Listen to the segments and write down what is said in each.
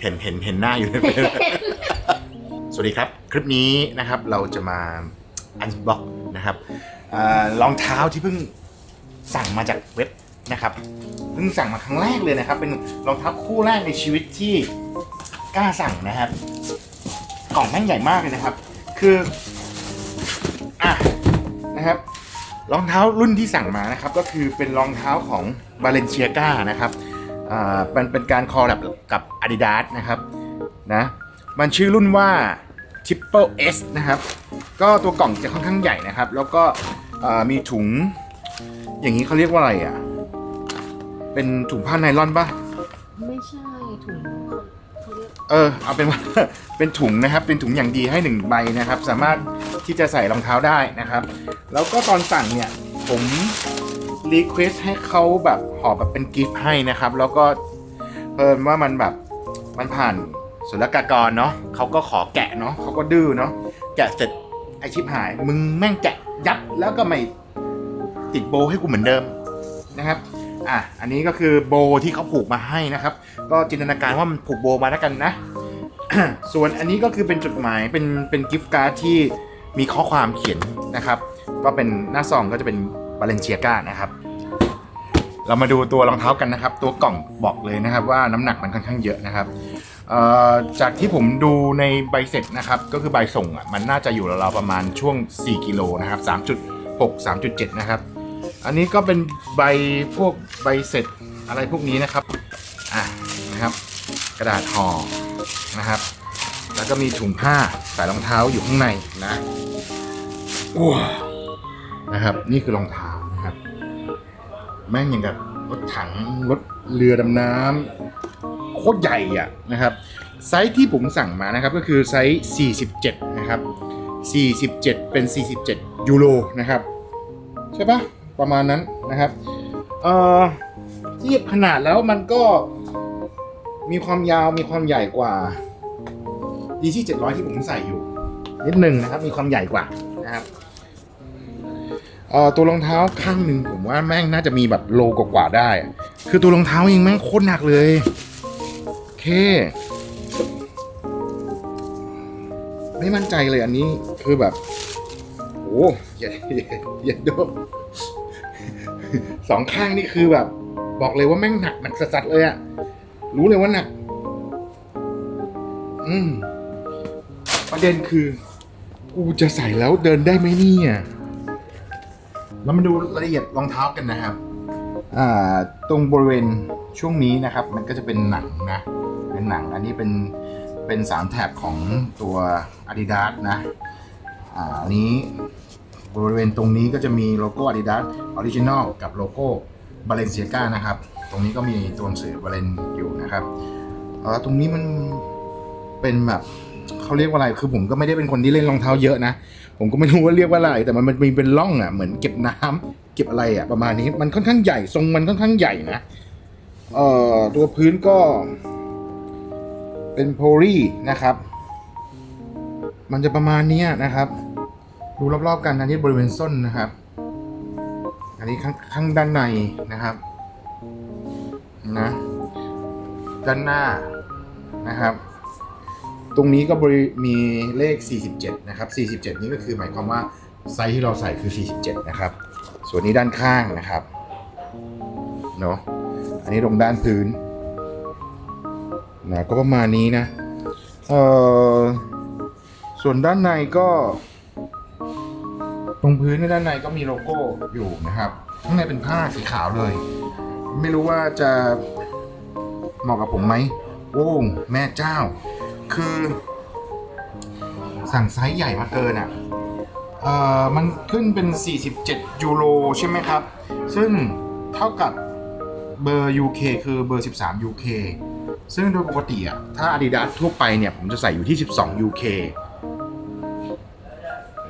เห็นเห็นเห็นหน้าอยู่ในเฟซ สวัสดีครับ คลิปนี้นะครับเราจะมาอันบ็อกนะครับอารองเท้าที่เพิ่งสั่งมาจากเว็บนะครับเพิ่งสั่งมาครั้งแรกเลยนะครับ เป็นรองเท้าคู่แรกในชีวิตที่กล้าสั่งนะครับ กล่องแม่งใหญ่มากเลยนะครับ คืออะนะครับรองเท้ารุ่นที่สั่งมานะครับ ก็คือเป็นรองเท้าของ b a l e n c i a g a นะครับ อ่ามันเป็นการคอลแลบกับ Adidas นะครับนะมันชื่อรุ่นว่า Triple S นะครับ ก็ตัวกล่องจะค่อนข้างใหญ่นะครับ แล้วก็อ่ามีถุง อย่างนี้เขาเรียกว่าอะไรอะ เป็นถุงผ้าไนล่อนปะไม่ใช่ถุงเขาเรียกเออเอาเป็นว่าเป็นถุงนะครับ เป็นถุงอย่างดีให้หนึ่งใบนะครับ สามารถที่จะใส่รองเท้าได้นะครับ แล้วก็ตอนสั่งเนี่ยผม รีเควสให้เขาแบบห่อแบบเป็นกิฟต์ให้นะครับ แล้วก็เพิ่มว่ามันแบบมันผ่านศุลกากรเนาะเขาก็ขอแกะเนาะเขาก็ดื้อเนาะแกะเสร็จไอชิบหาย มึงแม่งแกะยับแล้วก็ไม่ติดโบให้กูเหมือนเดิมนะครับอะอันนี้ก็คือโบที่เขาผูกมาให้นะครับ ก็จินตนาการว่ามันผูกโบมาแล้วกันนะ ส่วนอันนี้ก็คือเป็นจดหมายเป็นเป็นกิฟต์การ์ดที่มีข้อความเขียนนะครับ ก็เป็นหน้าซองก็จะเป็นบาเลนเชียกานะครับ เรามาดูตัวรองเท้ากันนะครับ ตัวกล่องบอกเลยนะครับว่าน้ำหนักมันค่อนข้างเยอะนะครับจากที่ผมดูในใบเสร็จนะครับ ก็คือใบส่งอะมันน่าจะอยู่ราวๆประมาณช่วง 4 กิโลนะครับ3.6 3.7 นะครับ อันนี้ก็เป็นใบพวกใบเสร็จอะไรพวกนี้นะครับอะนะครับ กระดาษห่อนะครับ แล้วก็มีถุงผ้าใส่รองเท้าอยู่ข้างในนะว้าวนะครับ นี่คือรองเท้า แม่งอย่างกับรถถังรถเรือดำน้ำโคตรใหญ่อะนะครับ ไซส์ที่ผมสั่งมานะครับก็คือไซส์ 47 นะครับ 47 เป็น 47 ยูโรนะครับ ใช่ปะประมาณนั้นนะครับเอ่อเทียบขนาดแล้วมันก็มีความยาวมีความใหญ่กว่า DC 700 ที่ผมใส่อยู่ นิดหนึ่งนะครับ มีความใหญ่กว่านะครับ เอ่อตัวรองเท้าข้างหนึ่งผมว่าแม่งน่าจะมีแบบโลกว่าๆได้ คือตัวรองเท้าเองแม่งโคตรหนักเลยโอเค ไม่มั่นใจเลยอันนี้คือแบบโอ้ย่าอย่าอย่าโดสองข้างนี่คือแบบ บอกเลยว่าแม่งหนักหนักสัสๆเลยอะรู้เลยว่าหนัก อืมประเด็นคือ กูจะใส่แล้วเดินได้ไหมเนี่ย เรามาดูรายละเอียดรองเท้ากันนะครับตรงบริเวณช่วงนี้นะครับ มันก็จะเป็นหนังนะเป็นหนังอันนี้เป็นเป็นสามแถบของตัว Adidas นะอันนี้บริเวณตรงนี้ก็จะมีโลโก้ Adidas Original กับโลโก้ Balenciaga นะครับ ตรงนี้ก็มีตัวหนังสือ Balen อยู่นะครับตรงนี้มันเป็นแบบ เขาเรียกว่าอะไร คือผมก็ไม่ได้เป็นคนที่เล่นรองเท้าเยอะนะ ผมก็ไม่รู้ว่าเรียกว่าอะไร แต่มันมันมีเป็นร่องอะ เหมือนเก็บน้ำเก็บอะไรอะ ประมาณนี้ มันค่อนข้างใหญ่ ทรงมันค่อนข้างใหญ่นะ เอ่อ ตัวพื้นก็ เป็นโพลีนะครับ มันจะประมาณนี้นะครับ ดูรอบๆกันอันนี้บริเวณส้นนะครับ อันนี้ข้างข้างด้านในนะครับ นะ ด้านหน้านะครับ ตรงนี้ก็มีเลข 47 นะครับ 47 นี่ก็คือหมายความว่าไซส์ที่เราใส่คือ 47 นะครับ ส่วนนี้ด้านข้างนะครับเนาะอันนี้ตรงด้านพื้นนะก็ประมาณนี้นะเอ่อส่วนด้านในก็ตรงพื้นในด้านในก็มีโลโก้อยู่นะครับ ข้างในเป็นผ้าสีขาวเลย ไม่รู้ว่าจะเหมาะกับผมไหมโอ้แม่เจ้า คือ สั่งไซส์ใหญ่มาเกินอะเอ่อมันขึ้นเป็น 47 ยูโรใช่ไหมครับ ซึ่งเท่ากับเบอร์ UK คือเบอร์ 13 UK ซึ่งโดยปกติอะถ้า Adidas ทั่วไปเนี่ย ผมจะใส่อยู่ที่ 12 UK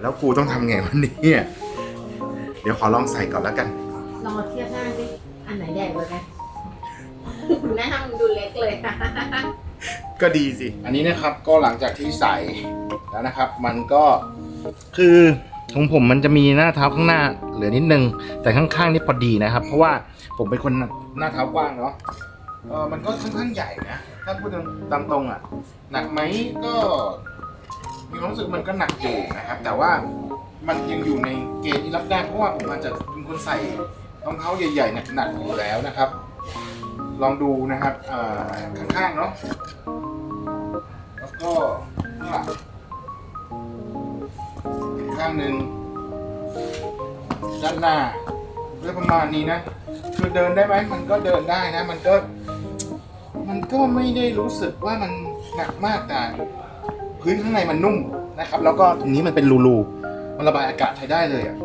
แล้วกูต้องทำไงวันนี้อะเดี๋ยวขอลองใส่ก่อนแล้วกัน ลองมาเทียบหน้าสิ อันไหนใหญ่กว่ากันหน้ามันดูเล็กเลย ก็ดีสิ อันนี้นะครับก็หลังจากที่ใส่แล้วนะครับ มันก็คือของผมมันจะมีหน้าเท้าข้างหน้าเหลือนิดนึง แต่ข้างๆนี่พอดีนะครับ เพราะว่าผมเป็นคนหน้าเท้ากว้างเนาะเออมันก็ค่อนข้างใหญ่นะถ้าพูดตามตรงอะ หนักไหมก็มีความรู้สึกมันก็หนักอยู่นะครับ แต่ว่ามันยังอยู่ในเกณฑ์ที่รับได้เพราะว่าผมอาจจะเป็นคนใส่รองเท้าใหญ่ๆหนักๆอยู่แล้วนะครับ ลองดูนะครับอ่าข้างๆเนาะแล้ว ก็ข้างหลังอีกข้างหนึ่งด้านหน้าด้วยประมาณนี้นะ คือเดินได้ไหมมันก็เดินได้นะ มันก็ มันก็ไม่ได้รู้สึกว่ามันหนักมากแต่พื้นข้างในมันนุ่มนะครับ แล้วก็ตรงนี้มันเป็นรูๆมันระบายอากาศใช้ได้เลยอะ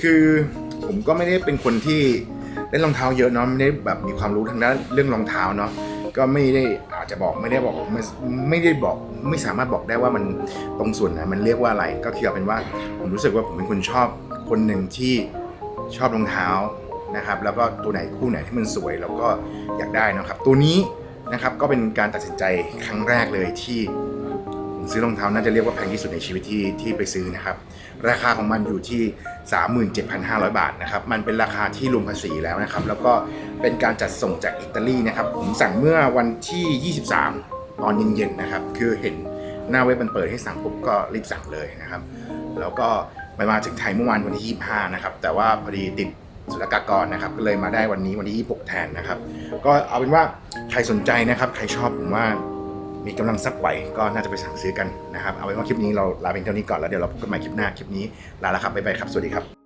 คือผมก็ไม่ได้เป็นคนที่เล่นรองเท้าเยอะเนาะไม่ได้แบบมีความรู้ทางด้านเรื่องรองเท้าเนาะ ก็ไม่ได้อาจจะบอกไม่ได้บอกไม่ไม่ได้บอกไม่สามารถบอกได้ว่ามันตรงส่วนไหนมันเรียกว่าอะไร ก็คือเอาเป็นว่าผมรู้สึกว่าผมเป็นคนชอบคนหนึ่งที่ชอบรองเท้านะครับ แล้วก็ตัวไหนคู่ไหนที่มันสวยแล้วก็อยากได้นะครับ ตัวนี้นะครับก็เป็นการตัดสินใจครั้งแรกเลยที่ ผมซื้อรองเท้าน่าจะเรียกว่าแพงที่สุดในชีวิตที่ที่ไปซื้อนะครับ ราคาของมันอยู่ที่ 37,500 บาทนะครับมันเป็นราคาที่รวมภาษีแล้วนะครับ แล้วก็เป็นการจัดส่งจากอิตาลีนะครับ ผมสั่งเมื่อวันที่ 23 ตอนเย็นๆนะครับ คือเห็นหน้าเว็บมันเปิดให้สั่งปุ๊บก็รีบสั่งเลยนะครับ แล้วก็ไปมาถึงไทยเมื่อวานวันที่ 25 นะครับ แต่ว่าพอดีติดศุลกากรนะครับก็เลยมาได้วันนี้วันที่ 26 แทนนะครับ ก็เอาเป็นว่าใครสนใจนะครับ ใครชอบผมว่า มีกำลังซักไหวก็น่าจะไปสั่งซื้อกันนะครับ เอาไว้ว่าคลิปนี้เราลาเป็นเท่านี้ก่อนแล้วเดี๋ยวเราพบกันใหม่คลิปหน้าคลิปนี้ลาแล้วครับบ๊ายบายครับสวัสดีครับ